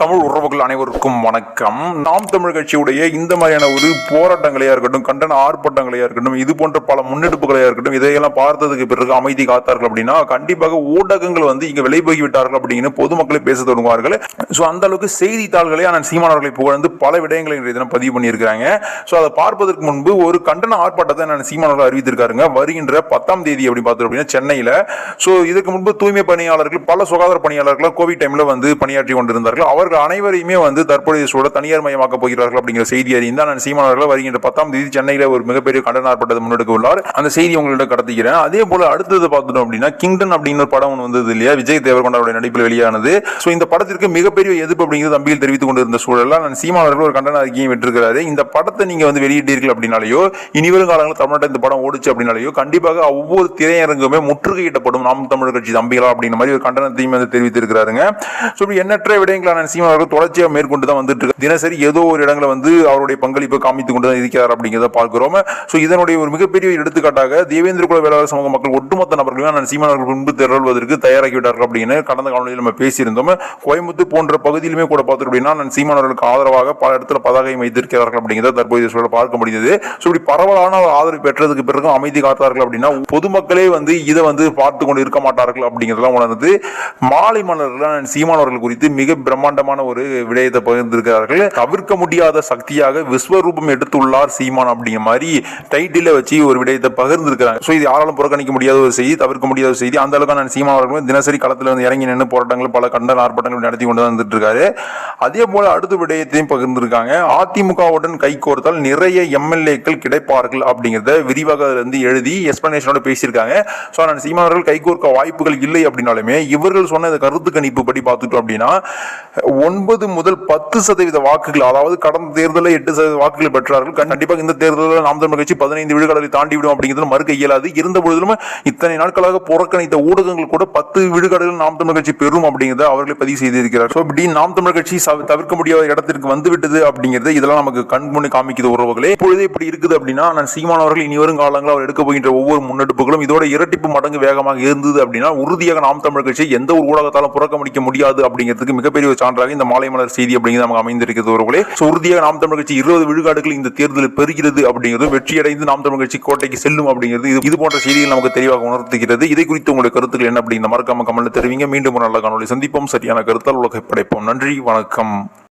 தமிழ் உறவுகள் அனைவருக்கும் வணக்கம். நாம் தமிழ் கட்சியுடைய இந்த மாதிரியான ஒரு போராட்டங்களையா இருக்கட்டும் கண்டன ஆர்ப்பாட்டங்களையா இருக்கட்டும் இது போன்ற பல முன்னெடுப்புகளையா இருக்கட்டும் இதையெல்லாம் பார்த்ததுக்கு பிறகு அமைதி காத்தார்கள் அப்படின்னா கண்டிப்பாக ஊடகங்கள் வந்து இங்க விலை போகி விட்டார்கள் அப்படின்னு பொதுமக்களை பேச தொடங்குவார்கள். ஸோ அந்த அளவுக்கு செய்தித்தாள்களே ஆனால் சீமானவர்களை புகழ்ந்து பல விடயங்களை இன்றைய தினம் பதிவு பண்ணியிருக்கிறாங்க. ஸோ அதை பார்ப்பதற்கு முன்பு ஒரு கண்டன ஆர்ப்பாட்டத்தை நான் சீமானவர்கள் அறிவித்திருக்காருங்க. வருகின்ற பத்தாம் தேதி அப்படி பார்த்தோம் அப்படின்னா சென்னையில. ஸோ இதுக்கு முன்பு தூய்மை பணியாளர்கள் பல சுகாதார பணியாளர்கள் கோவிட் டைம்ல வந்து பணியாற்றி கொண்டிருந்தார்கள். அவர் அவர்கள் அனைவரையுமே வந்து தற்போதைய சூழல் தனியார் மயமாக்க போகிறார்கள் அப்படிங்கிற செய்தி அறிந்து நான் சீமானவர்கள் வருகின்ற பத்தாம் தேதி சென்னையில் ஒரு மிகப்பெரிய கண்டன ஆர்ப்பாட்டத்தை முன்னெடுக்க உள்ளார் அந்த செய்தி உங்களிடம் கடத்துகிறேன். அதே போல அடுத்தது பார்த்துட்டோம் அப்படின்னா கிங்டன் அப்படிங்கிற படம் ஒன்று வந்தது இல்லையா? விஜய் தேவர்கொண்டாருடைய நடிப்பில் வெளியானது. ஸோ இந்த படத்திற்கு மிகப்பெரிய எதிர்ப்பு அப்படிங்கிறது தம்பியில் தெரிவித்துக் கொண்டிருந்த சூழலில் நான் சீமானவர்கள் ஒரு கண்டன அறிக்கையும் விட்டிருக்கிறாரு. இந்த படத்தை நீங்க வந்து வெளியிட்டீர்கள் அப்படின்னாலேயோ இனிவரும் காலங்களில் தமிழ்நாட்டில் இந்த படம் ஓடிச்சு அப்படின்னாலேயோ கண்டிப்பாக ஒவ்வொரு திரையரங்குமே முற்றுகையிடப்படும். நாம் தமிழர் கட்சி தம்பிகளா அப்படிங்கிற மாதிரி ஒரு கண்டனத்தையும் வந்து தெரிவித்திருக்கிறாருங்க. ஸோ இப்படி எண்ணற்ற விடயங்களான நான் சீமானவர்கள் தொடர்ச்சியாக மேற்கொண்டு தான் வந்துட்டு இருக்கு. தினசரி ஏதோ ஒரு இடங்களை வந்து அவருடைய பங்களிப்பை காமித்துக் கொண்டு தான் இருக்கிறார் அப்படிங்கிறத பார்க்கிறோம். ஸோ இதனுடைய ஒரு மிகப்பெரிய எடுத்துக்காட்டாக தேவேந்திர குல வேளாளர் சமூக மக்கள் ஒட்டுமொத்த நபர்களுமே நான் சீமானவர்கள் முன்பு திரள்வதற்கு தயாராகிவிட்டார்கள் அப்படின்னு கடந்த காலநிலையில் நம்ம பேசியிருந்தோம். கோயம்புத்தூர் போன்ற பகுதியிலுமே கூட பார்த்தோம் அப்படின்னா நான் சீமானவர்களுக்கு ஆதரவாக பல இடத்துல பதாகையும் வைத்திருக்கிறார்கள் அப்படிங்கிறத தற்போதைய சூழல் பார்க்க முடிந்தது. ஸோ இப்படி பரவலான ஒரு ஆதரவு பெற்றதுக்கு பிறகு அமைதி காத்தார்கள் அப்படின்னா பொதுமக்களே வந்து இதை வந்து பார்த்து கொண்டு இருக்க மாட்டார்கள் அப்படிங்கிறதெல்லாம் உணர்ந்து மாலை மன்னர்கள் சீமானவர்கள் குறித்து மிக பிரம்மாண்டமான ஒரு விடயத்தை பகிர்ந்திருக்கிறார்கள். தவிர்க்க முடியாத சக்தியாக விஸ்வரூபம் எடுத்துள்ளார் சீமான் அப்படிங்கிற மாதிரி டைட்டில வச்சு ஒரு விடயத்தை பகிர்ந்திருக்கிறாங்க. ஸோ இது யாராலும் புறக்கணிக்க முடியாத ஒரு செய்தி தவிர்க்க முடியாத ஒரு செய்தி. அந்த அளவுக்கு நான் சீமான் அவர்களும் தினசரி களத்தில் வந்து இறங்கி நின்று போராட்டங்கள் பல கண்டன ஆர்ப்பாட்டங்கள் நடத்தி கொண்டு தான் வந்துட்டு இருக்காரு அதே போல அடுத்த விடயத்தையும் பகிர்ந்திருக்காங்க. அதிமுகவுடன் கைகோர்த்தால் நிறைய எம்எல்ஏக்கள் கிடைப்பார்கள் அப்படிங்கிறத விரிவாக இருந்து எழுதி எக்ஸ்பிளனேஷனோட பேசியிருக்காங்க. ஸோ நான் சீமானவர்கள் கைகோர்க்க வாய்ப்புகள் இல்லை அப்படின்னாலுமே இவர்கள் சொன்ன கருத்து கணிப்பு படி பார்த்துட்டோம் அப்படின்னா ஒன்பது முதல் பத்து சதவீத வாக்குகள் அதாவது கடந்த தேர்தலில் எட்டு சதவீத வாக்குகள் பெற்றார்கள். கண்டிப்பாக இந்த தேர்தலில் நாம் தமிழ் கட்சி பதினைந்து விழுக்காடுகளை தாண்டி விடும் அப்படிங்கிறது மறுக்க இயலாது. இருந்த பொழுதிலும் இத்தனை நாட்களாக புறக்கணித்த ஊடகங்கள் கூட பத்து விழுக்காடுகள் நாம் தமிழ் கட்சி பெறும் அப்படிங்கிறத அவர்களை பதிவு செய்திருக்கிறார் ஸோ இப்படி நாம் தமிழ் கட்சி தவிர்க்க முடியாத இடத்திற்கு வந்துவிட்டது அப்படிங்கிறது இதெல்லாம் நமக்கு கண் முன்னே காமிக்குது உறவுகளே. இப்பொழுதே இப்படி இருக்குது அப்படின்னா நான் சீமானவர்கள் இனி வரும் காலங்களில் அவர் எடுக்க போகின்ற ஒவ்வொரு முன்னெடுப்புகளும் இதோட இரட்டிப்பு மடங்கு வேகமாக இருந்தது அப்படின்னா உறுதியாக நாம் தமிழ் கட்சி எந்த ஒரு ஊடகத்தாலும் புறக்கணிக்க முடியாது அப்படிங்கிறதுக்கு மிகப்பெரிய ஒரு சான்றாக இந்த மாலை மலர் செய்தி அப்படிங்கிறது நமக்கு அமைந்திருக்கிறது உறவுகளே உறுதியாக நாம் தமிழ் கட்சி இருபது விழுக்காடுகள் இந்த தேர்தலில் பெறுகிறது அப்படிங்கிறது வெற்றியடைந்து நாம் தமிழ் கட்சி கோட்டைக்கு செல்லும் அப்படிங்கிறது இது இது போன்ற செய்திகள் நமக்கு தெளிவாக உணர்த்துகிறது. இதை குறித்து உங்களுடைய கருத்துக்கள் என்ன அப்படிங்கிற மறக்காம கமெண்ட்ல தெரிவிங்க. மீண்டும் ஒரு நல்ல காணொலி சந்திப்போம். சரியான கருத்தால் உலகை படைப்போம். நன்றி வணக்கம்.